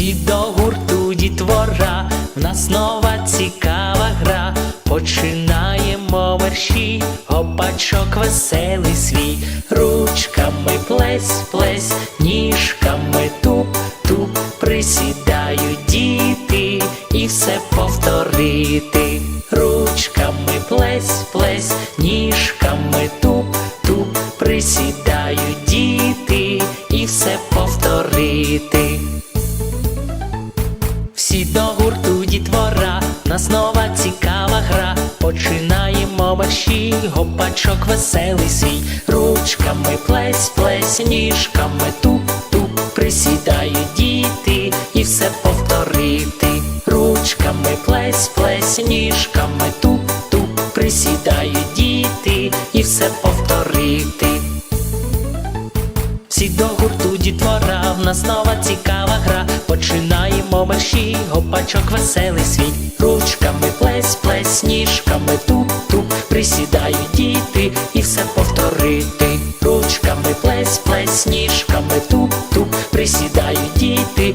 Всі до гурту дітвора, в нас нова цікава гра. Починаємо верші, гопачок веселий свій, ручками плесь, плесь, ніжками туп, туп, присідають діти і все повторити. Ручками плесь, плесь, ніжками туп, туп, присідають діти і все повторити. До гурту дітвора, нас нова цікава гра. Починаємо мерщій, гопачок веселий свій, ручками плесь, плесь, ніжками туп, туп, присідають діти і все повторити. Ручками плесь, плесь, ніжками туп, туп, присідають діти і все повторити. Всі до гурту дітвора, в нас нова цікава гра. Починаємо мерщій, гопачок веселий свій. Ручками плесь, плесь, ніжками туп, туп, присідають діти і все повторити. Ручками плесь, плесь, ніжками туп, туп, присідають діти.